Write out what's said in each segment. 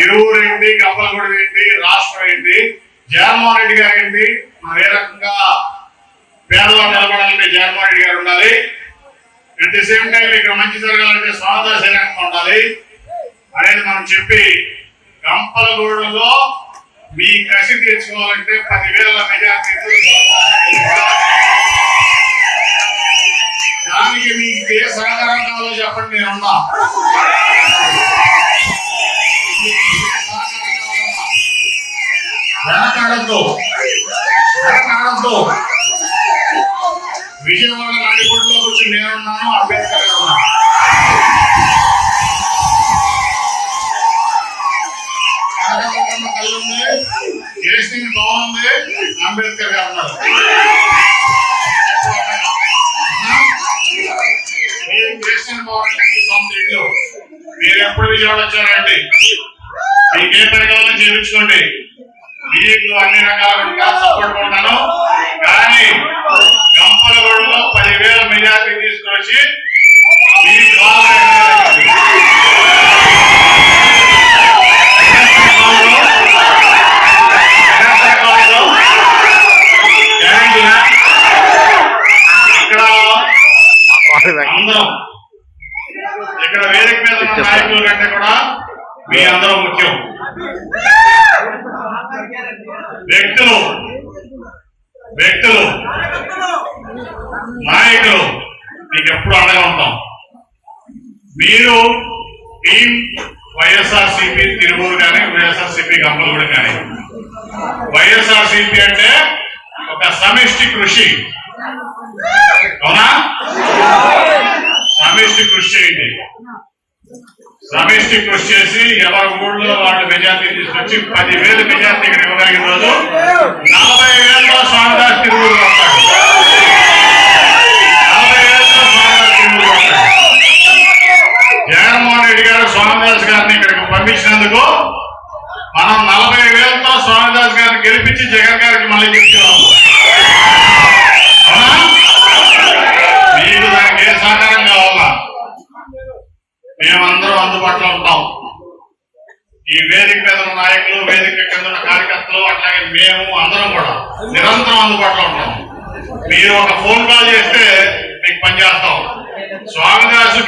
ఇరువురు ఏంటి గబ్బలగూడెం ఏంటి రాష్ట్రం ఏంటి జగన్మోహన్ రెడ్డి గారు ఏంటి మనం ఏ రకంగా పేదలో నిలబడాలంటే జగన్మోహన్ రెడ్డి గారు ఉండాలి. అట్ ది సేమ్ టైం ఇక్కడ మంచి జరగాలంటే స్వాతంత్ర ఏ ఉండాలి. అనేది మనం చెప్పి గంపలగూడెంలో మీ కసి తీర్చుకోవాలంటే పదివేల మెజార్టీ దానికి మీకు ఏ సహకారం కావాలో చెప్పండి నేను ఉన్నా వెనకాడద్దు వెనకాడద్దు విజయవాడ నాడిపొట్టులో వచ్చి నేనున్నాను అంబేద్కర్ గారు కళ్ళు ఉంది బాగుంది అంబేద్కర్ గారు ఉన్నారు. మీరు కేసీని బాగుంటే మీ సొంత ఇల్లు మీరు ఎప్పుడు విజయవాడ వచ్చారండి? మీకే ఏ పని చేయించుకోండి. మీకు అన్ని రకాలుగా సపోర్ట్ ఉంటాను కానీ గంపలగూడలో పదివేల మెజార్టీ తీసుకొచ్చి మీ ఇక్కడ అందరం ఇక్కడ వేదిక మీద ఉన్న నాయకుల కంటే కూడా మీ అందరం ముఖ్యం. వ్యక్తులు. వ్యక్తులు. నాయకులు. మీకు ఎప్పుడు అండగా ఉంటాం. మీరు టీం వైఎస్ఆర్ సిపి తిరుమూరు కానీ వైఎస్ఆర్ సిపి గంపలగూడ కానీ. వైఎస్ఆర్సీపీ అంటే ఒక సమిష్టి కృషి. అవునా సమిష్టి కృషి చేయండి సమిష్టి వచ్చేసి చేసి ఎవరి ఊళ్ళో వాళ్ళు మెజార్టీ తీసుకొచ్చి పదివేలు మెజార్టీ ఇక్కడ ఇవ్వగలిగిన రోజు నలభై వేలలో స్వామిదాస్ తిరుగుడు నలభై వేలలో స్వామిదాస్ తిరుగుడు జగన్మోహన్ రెడ్డి గారు స్వామిదాస్ గారిని ఇక్కడికి పంపించినందుకు మనం నలభై వేలతో స్వామిదాస్ గారిని గెలిపించి జగన్ గారికి మళ్ళీ చెప్తున్నాము అవునా మీకు దానికి ఏ సహకారం కావాలా మేమందరం అందుబాటులో ఉంటాం. ఈ వేదిక మీద ఉన్న నాయకులు వేదిక కింద ఉన్న కార్యకర్తలు అట్లాగే మేము అందరం కూడా నిరంతరం అందుబాటులో ఉంటాం. మీరు ఒక ఫోన్ కాల్ చేస్తే మీకు పని చేస్తాం. స్వామిదాసు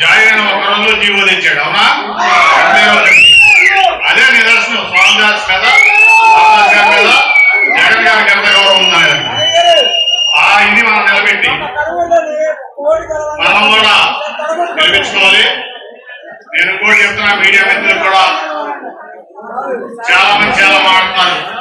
జాయిన్ అయిన ఒక రోజులో జీవో తెచ్చాడు అవునా? అదే నిదర్శనం. స్వామిదాస్ మీద స్వామిదాస్ మీద జగన్ గారికి ఎంత one.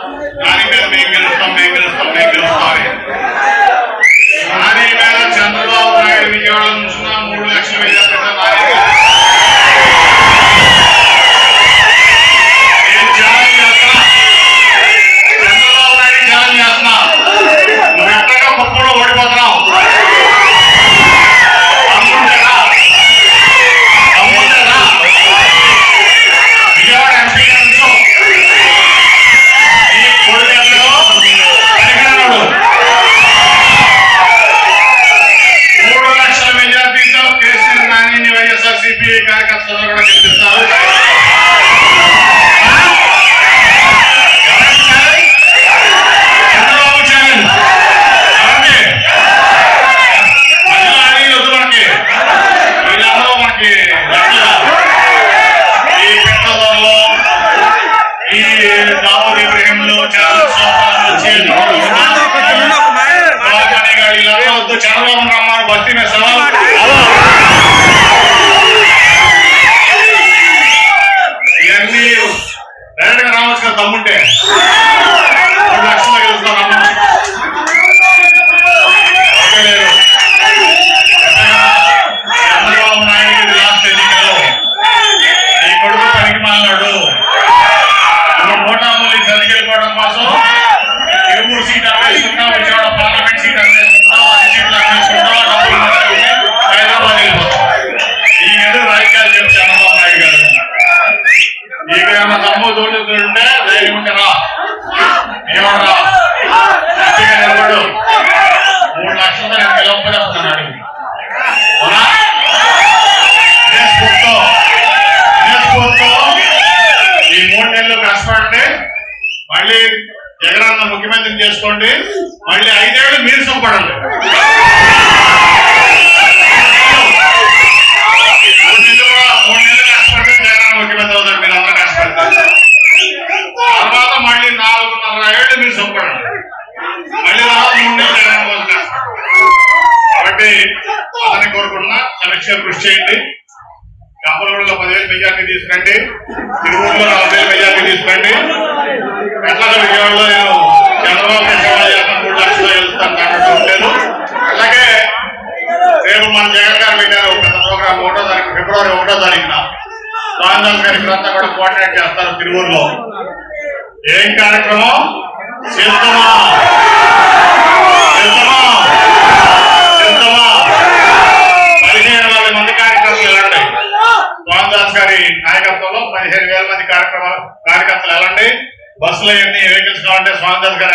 తిరుమూరు సీట్ అమ్మేసుకుంటావు విజయవాడ పార్లమెంట్ సీట్ అమ్మేసుకుంటావు అన్ని సీట్లు అమ్మేసుకుంటావు డబ్బులు హైదరాబాద్ ఈ ఎదురు రాజకీయాలు చెప్పి చంద్రబాబు నాయుడు గారు ఏమన్నా తోడుతుంటే ధైర్యం ఉంటే రా విజయవాడ గట్టిగా నిలబడు మూడు లక్షలతో నేను గెలవకపోతే మళ్ళీ ముఖ్యమంత్రిని చేసుకోండి. మళ్ళీ ఐదేళ్ళు మీరు సంపడండి మూడు ముఖ్యమంత్రి అవుతాడు మీరు అందరూ కష్టపడతారు. తర్వాత మళ్ళీ నాలుగున్నర ఏళ్ళు మీరు సంపడండి మళ్ళీ తర్వాత మూడు నెలలు కోసం కాబట్టి అతని కోరుకున్న సమీక్ష కృషి చేయండి. గంపలగూడలో పదివేలు మెజార్టీ తీసుకురండి తిరుపతిలో నలభై వేలు మెజార్టీ తీసుకురండి ఎట్లా విజయవాడలో నేను చంద్రబాబు సేవ చేస్తాను మూడు లక్షలు వెళ్తాను అన్నట్టు లేదు అలాగే రేపు మన జగన్ గారు పెట్టారు ఒక పెద్ద ప్రోగ్రామ్ ఒకటో తారీఖు ఫిబ్రవరి ఒకటో తారీఖున సాయంత్రం గారికి అంతా కూడా కోఆర్డినేట్ చేస్తారు తిరువూరులో ఏం కార్యక్రమం? సిద్ధమా? సిద్ధమా? సిద్ధమా? పదిహేను వేల మంది కార్యకర్తలు వెళ్ళండి. మోహన్దాస్ గారి నాయకత్వంలో పదిహేను వేల మంది కార్యక్రమాలు కార్యకర్తలు వెళ్ళండి. బస్సులు ఎన్ని వెహికల్స్ కావాలంటే స్వామిదాస్ గారు